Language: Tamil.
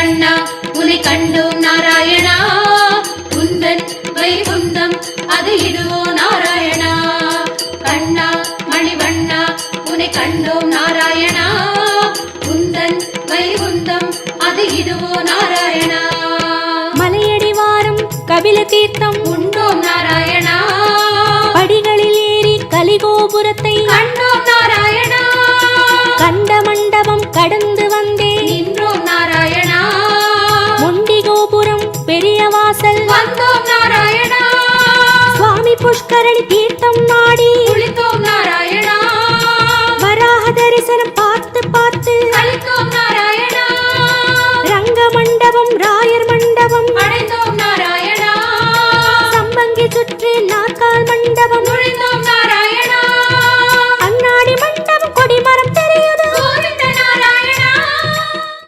மணிவண்ணா உன்னை கண்டோம் நாராயணா. குந்தன் வைகுந்தம் அது இதுவோ நாராயணா. கண்ணா மணிவண்ணா உன்னை கண்டோம் நாராயணா. குந்தன் வைகுந்தம் அது இதுவோ நாராயணா. மலையடிவாரம் கபில தீர்த்தம் உண்டோம் நாராயணா. படிகளில் ஏறி கலிகோபுரத்தை கண்டோம் நாராயணா. கண்ட மண்டபம் கடந்து வாசல். வந்தோம் நாராயணா. சுவாமி புஷ்கரணி தீர்த்தம் நாடி. குளித்தோம் நாராயணா. வராக தரிசனம் பார்த்து பார்த்து. அளித்தோம் நாராயணா. ரங்க மண்டபம் ராயர் மண்டபம். அடைந்தோம் நாராயணா. சம்பங்கி சுற்றி நாக்கால் மண்டபம்.